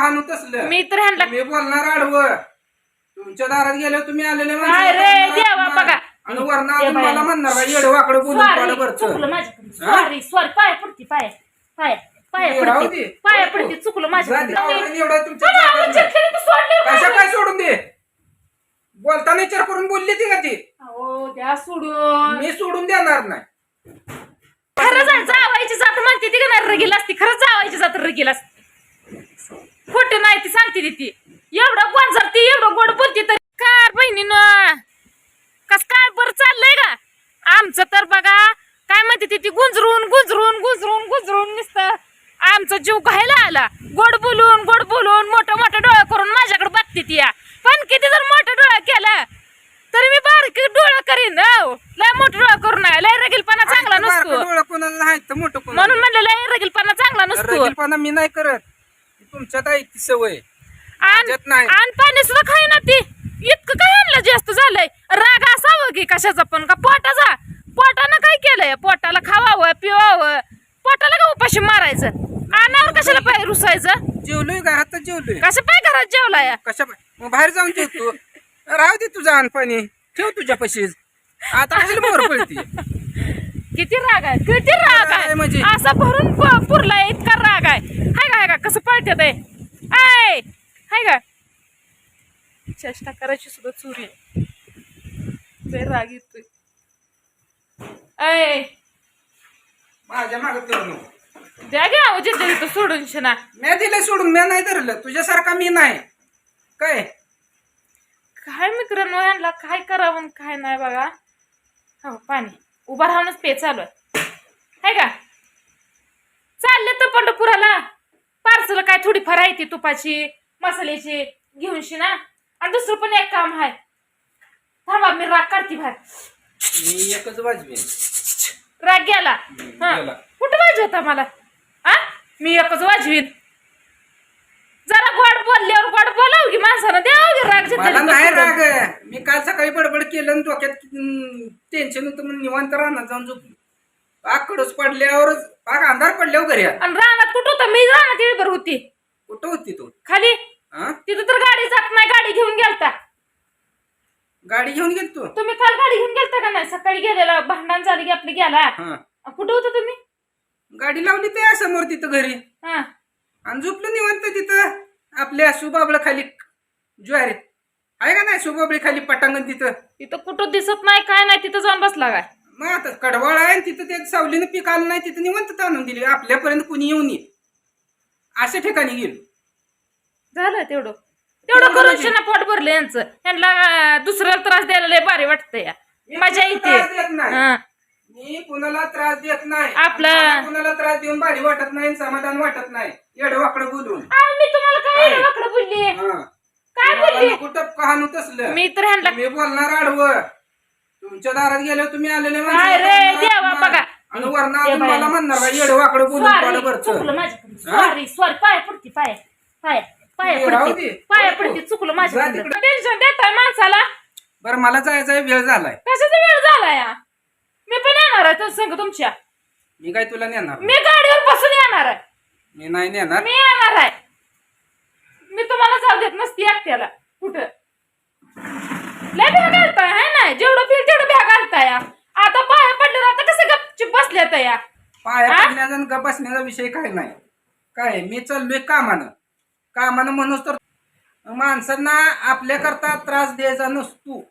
कहाणू तसलं मी तर ह्यांना मी बोलणार आडवं तुमच्या दारात गेल्यावर तुम्ही आलेले माणसं काय रे, बोलणार देवा, आडवं. बघा. आणि वरनं अजून. मला म्हणणार येडं वाकडं बोलून सॉरी पाडं भरचं. चुकलं माझ्याकडून हा? सॉरी सॉरी पाय पडती पाय पाय पाय ते राहू पडती दे. पाय. पडती चुकलं जा दे, माझ्याकडून आवडलं एवढं तुमच्या पण तर सोडली कशा? काय सोडून दे बोलताना विचार करून बोलली ती का ती अहो द्या सोडून मी सोडून देणार नाही खरं जा- जावायची जात म्हणते ती का नाही रगील असती खरंच जावायची जात रगील असते खोट नाही ती सांगते ती. ती एवढं गोंजरती एवढं गोड बोलती तरी. काय बहिणीनं? कस काय बरं चाललंय का आमचं तर बघा काय म्हणते ती ती गुंजरून गुंजरून गुंजरून गुंजरून नुसतं आमचा जीव घायला आला. गोड बोलून गोड बोलून मोठं मोठं डोळं करून माझ्याकडे बघते ती या. पण किती जर मोठं डोळं केलं तरी मी बारकी डोळं करीन. लय मोठं डोळं करून लय रगीलपणा चांगला नसतो. म्हणून म्हणलं लय रगीलपणा चांगला नसतो. मी नाही करत. ती तुमच्यात आहे ती सवय. माझ्यात नाही. पाणी सुद्धा खाई ना ती. इतकं काय आणलं जास्त झालंय? राग असावं की कशाचा पण? का पोटाचा? पोटानं काय केलंय? पोटाला खावावं पिवावं. पोटाला का उपाशी मारायचं? अनावर कशाला पाय रुसायचं? जेवलोय घरातच जेवलोय. कसं पाय घरात जेवलाय? कशा मग बाहेर जाऊन जेवतो. राहू दे तुझं अनपाणी ठेव तुझ्या पशीच आता कशाला मोर किती राग आहे किती राग आहे. म्हणजे? असा भरून पुरला इतका राग आहे. हाय का हाय का कसं पळते ते? ऐ! हाय का चेष्टा करायची सुद्धा चोरी आहे. राग येतोय. ऐ! माझ्या मागे फिरू नको. द्या घ्या जिथे तू सोडून शिना. मी दिलं सोडून मी नाही धरलं. तुझ्यासारखा मी नाही. काय? काय मित्रांनो यांना काय करावं काय नाही बघा. हो पाणी. उभा राहूनच पे चालू आहे. का? चालले तर पंढरपुराला. पार्सल काय थोडीफार आहे ती तुपाची मसाल्याची घेऊन शिना आणि दुसरं पण एक काम आहे. थांबा मी राग काढते बाहेर. मी एकच वाजवी राग गेला. हा. गेला. कुठं होता मला? आ? मी एकच वाजवीन जरा गोड बोलल्यावर गोड बोलाव की माणसानं द्यावं की राग मला जिथं नाही तिथं सोडून. राग मी काल सकाळी बडबड केलं आणि डोक्यात टेन्शन होतं म्हणून निवांत राहणार जाऊन झोपलो. पाक कडूस पडल्यावरच पाक अंधार पडल्यावर घरी आलो. आणि रानात कुठं होतं? मी रानात येळभर होती. कुठं होती तू? खाली? हा? तिथं तर गाडी जात नाही गाडी घेऊन गेलता. गाडी घेऊन गेल तू तुम्ही काल गाडी घेऊन गेलता का नाही? सकाळी गेलेला भांडण झाली की आपली गेला. हा. कुठं होतं तुम्ही? गाडी लावली ते समोर तिथं घरी. हा. आणि झोपलं निवांत तिथं. आपल्या सुबाबळ खाली ज्वारी आहे का नाही सुबाबळी खाली पटांगण तिथं? तिथं कुठं दिसत नाही काय नाही तिथं जाऊन बसला काय? मग आता कडवाळ आहे आणि तिथं ते सावलीनं पीक आलं नाही तिथं निवंत ताणून दिली. आपल्यापर्यंत कुणी येऊन ये अशा ठिकाणी गेलो. झालं तेवढं. तेवढं करून? शिना पोट भरलं यांचं. यांना दुसऱ्याला त्रास द्यायला लय भारी वाटतं या. मी मजा कुणाला येते. त्रास देत नाही. हा. मी कुणाला त्रास देत नाही. आपलं- मला कुणाला त्रास देऊन भारी वाटत नाही समाधान वाटत नाही. येड वाकडं बोलून. आ, मी तुम्हाला काय काय? वाकडं बोलली? हा. काय बोलली? नको टपका हाणू तसलं? मी तर ह्यांना मी बोलणार आडवं. तुमच्या दारात गेल्यावर तुम्ही आलेले माणसं काय रे, बोलणार देवा, आडवं. बघा. आणि वरनं ते अजून. मला म्हणणार का येड वाकडं बोलून सॉरी पाडं. चुकलं माझ्याकडून. हा? सॉरी सॉरी पाय पडती पाय. पाय. पाय राहू पडती दे. पाय. पडती चुकलं जा माझ्याकडून. तिकडं. टेन्शन देताय माणसाला. बरं मला जायचा वेळ झालाय. कशाचा वेळ झाला या मी पण येणार आहे तर संग तुमच्या. मी काय तुला नेणार मी गाडीवर बसून येणार आहे. मी नाही नेणार. मी येणार आहे. देत नसती एकट्याला. कुठं? लय भ्या घालताय है ना जेवढं फिर तेवढं भ्या घालताय. आता पाया पडलं आता कसं गपचिप बसल्यात या पाया हा? पडण्याचा आणि गप बसण्याचा विषय काय नाही. काय मी चाललोय कामानं. कामानं म्हणून तर माणसांना आपल्याकरता त्रास द्यायचा नसतो.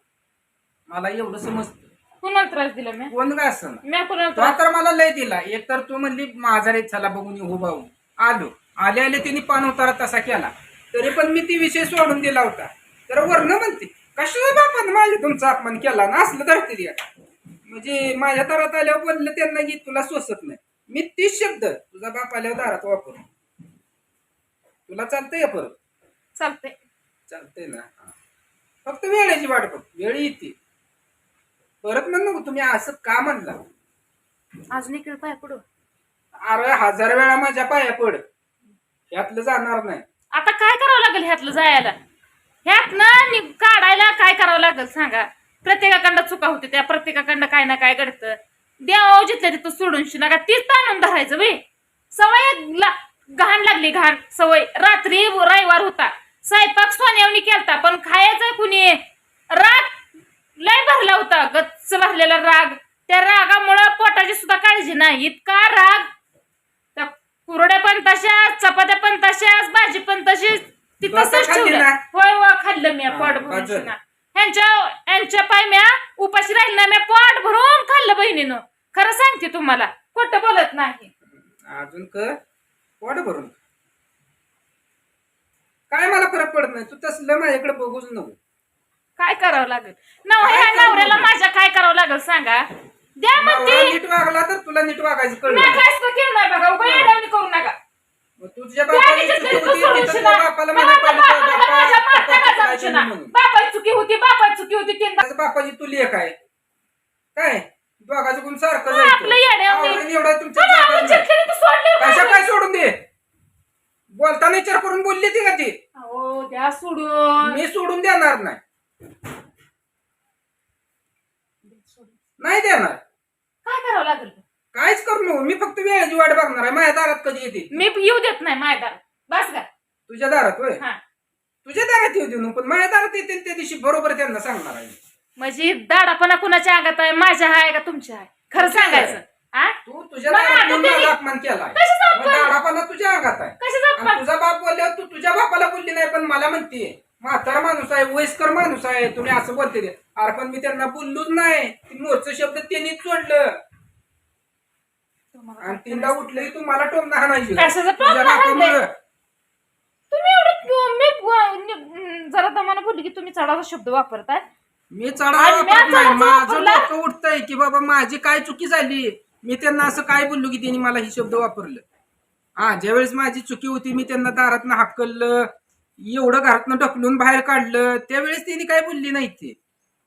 मला एवढं समजतं. कुणाला त्रास दिला मी कोण काय असं? मी कुणाला तो त्रास तर मला लय दिला. एक तर तू म्हणली माझा रे चला बघून येऊ भाऊ. आलो. आले आले तिने पान उतारा तसा केला. तरी पण मी ती विषय सोडून दिला होता. तर वर्ण म्हणते कशाला बापानं माझ्या तुमचा अपमान केला ना असलं धरते म्हणजे माझ्या दारात आल्यावर बोललं त्यांना की तुला सोसत नाही. मी तीच शब्द तुझा बाप आल्यावर दारात वापर तुला चालतंय परत? चालतंय. चालतंय ना. फक्त वेळेची वाट बघ. वेळ येते. परत म्हण नको तुम्ही असं का म्हणला? अजून इकडे पाय पडू. अरे हजार वेळा माझ्या पाया पड. यातलं जाणार नाही. आता लागेल ह्यातलं जायला? ह्यात ना काढायला काय करावं लागेल सांगा? प्रत्येकाकडं चुका होते त्या प्रत्येकाकडं काय ना काय घडतं. देवा जिथल्या तिथं सोडून शी नका तीच ताणून धरायचं बाई सवय ला- घाण लागली घाण सवय. रात्री रविवार होता. स्वयंपाक सोन्यावनी केलता पण खायचा कुणी? राग लय भरला होता. गच्च भरलेला राग. त्या रागामुळं पोटाची सुद्धा काळजी नाही. इतका राग. त्या कुरड्या पण तशाच चपात्या पण तशाच भाजी पण तशीच. ती तसंच खाल्ली ठेवलं. ना? होय होय खाल्लं मी पोट. भरून शिना. ह्यांच्या ह्यांच्या पाय म्या उपाशी राहिली ना म्या पोट भरून खाल्लं बहिणीनं. खरं सांगते तुम्हाला खोटं बोलत नाही. अजून कर. पोट भरून काय मला फरक पडत नाही? तू तसलं माझ्याकडे बघूच नको. काय करावं लागेल? नवऱ्या काय ह्या करावं नवऱ्याला लागेल? माझ्या काय करावं लागेल सांगा? द्या नवरा म्हणते नीट वागला तर तुला नीट वागायचं कळलं. काहीच तर केलं नाही बघा? करू नका. तुझ्या चुकी होती, तू तिथं. तुझ्या बापाला बापा? म्हणून. बापाची चुकी होती बापाची चुकी होती बापाची तुली एक आहे. काय? दोघाचं गुण सारखं आपलं एवढं तुमच्या जागा नाही. कशा. काय सोडून दे? बोलताना विचार करून बोलली ती का ती? द्या सोडून. मी सोडून देणार नाही. नाही देणार. काय करावं लागेल? काहीच करू नको. मी फक्त वेळेची वाट बघणार आहे. माझ्या दारात कधी येते मी येऊ देत नाही माझ्या बस का तुझ्या दारात होय? हा. तुझ्या दारात येऊ देऊ नको. पण माझ्या दारात येते त्या दिवशी बरोबर त्यांना सांगणार आहे म्हणजे दाडापणा कुणाच्या अंगात आहे? माझ्या आहे का तुमच्या आहे? खरं तुमच्या आहे. सांगायचं. तू तुझ्या दारात येऊन माझा अपमान केलाय. कशाचा मग अपमान? दाडापणा तुझ्या अंगात आहे. कशाचा आणि तुझा बाप बोलल्यावर तू तुझ्या बापाला बोलली नाही पण मला म्हणते म्हातारा माणूस आहे वयस्कर माणूस आहे तुम्ही असं बोलते ते. अरे पण मी त्यांना बोललोच नाही. मोरचं शब्द त्यांनीच सोडलं. आणि उठलं तू मला कशाचं टोमणं तुझ्या? तुम्ही एवढं मी जरा दमानं बोलली की तुम्ही चढावा शब्द वापरताय. मी चढा आणि मी वापरत नाही. माझं वापरला? डोकं उठतंय की बाबा माझी काय चुकी झाली? मी त्यांना असं काय बोललो की त्यांनी मला ही शब्द वापरलं? हा ज्यावेळेस माझी चुकी होती मी त्यांना दारातनं हाकललं एवढं घरातनं ढकलून बाहेर काढलं त्यावेळेस त्यांनी काय बोलली नाही ते?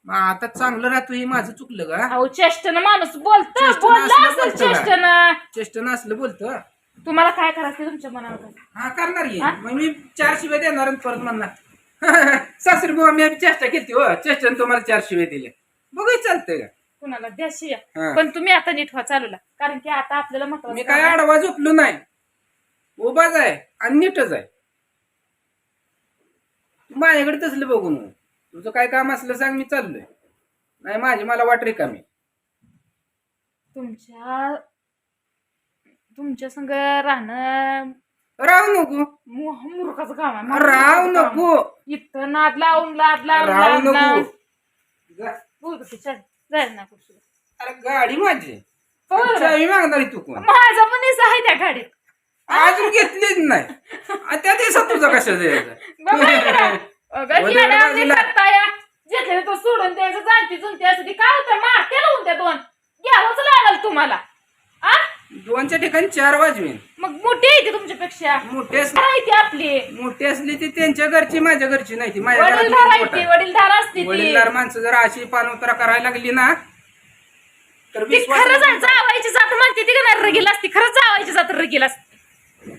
मग आता चांगलं राहतो हे माझं चुकलं का? अहो चेष्टनं माणूस बोलत चेष्टनं बोलला असलं असेल बोलतं का? चेष्टनं. चेष्टन असलं बोलतं? तुम्हाला काय करायचं ते तुमच्या मनावर करा. हा करणार की. हा? मग मी चार शिव्या देणार आणि परत म्हणणार. सासरी बुवा मी चेष्टा केली हो. चेष्टन तुम्हाला चार शिव्या दिल्या. बघू चालतंय का? कुणाला द्या शिया हा. पण तुम्ही आता नीट व्हा चालूला. कारण की आता आपल्याला मी काय. आडवा झोपलो नाही. उभाच आहे आणि नीटच आहे माझ्याकडे तसलं बघू नको तुझं काय काम असलं सांग मी चाललोय. नाही माझी मला वाट रिकामी तुमच्या तुमच्या संग राहणं राहू नको. मूर्खाचं काम आहे. राहू मूर्खाचं काम. नको. इथं नाद लावून लाद लावून राहू लाद लावून नको जा. बोलू की चल. जायला ना कुठं. अरे गाडी माझी. बरं. चावी मागणारी तू कोण? माझा पण हिस्सा आहे त्या गाडीत. अजून घेतलीच नाही. आ, त्या दिवसात तुझा? बाबा इकडं. अगं बाजूला. तो सोडून द्यायचं जाणती जुनती असं ती काय होतं? मारते लावून त्या दोन. घ्यावंच लागल तुम्हाला. आ? दोनच्या ठिकाणी चार वाजवीन. मग मोठी आहे ती तुमच्यापेक्षा. मोठी असली काय आहे ती आपली. मोठी असली ती त्यांच्या घरची माझ्या घरची नाही ती. माझ्या वडीलधार आहे ती आहे. वडीलधार असते ती. वडीलधार माणसं जर अशी पानउतरा करायला लागली ना तर ती विश्वास खरं जा- जावायची जात म्हणते ती का नाही? रगील असती. खरंच जावायची जात रगील असते.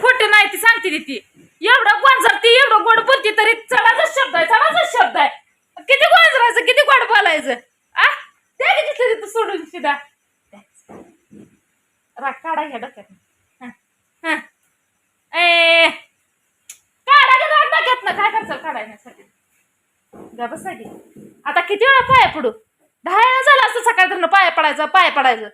खोटं नाही ती सांगते ती ती. एवढं गोंजरती एवढं गोड बोलती तरी चढाचाच शब्द आहे चढाचाच शब्द आहे. किती गोंजरायचं किती गोड बोलायचं? आ? त्या किती तिथलं तिथं सोडून शिदा. राग काढा ह्या डोक्यात. ए काढा गे राग डोक्यात ना काय करचाल काढायसाठी? गा बसा आता किती वेळा पाया पडू? दहा वेळा झाला असतं सकाळ पाया पडायचं पाया पडायचं.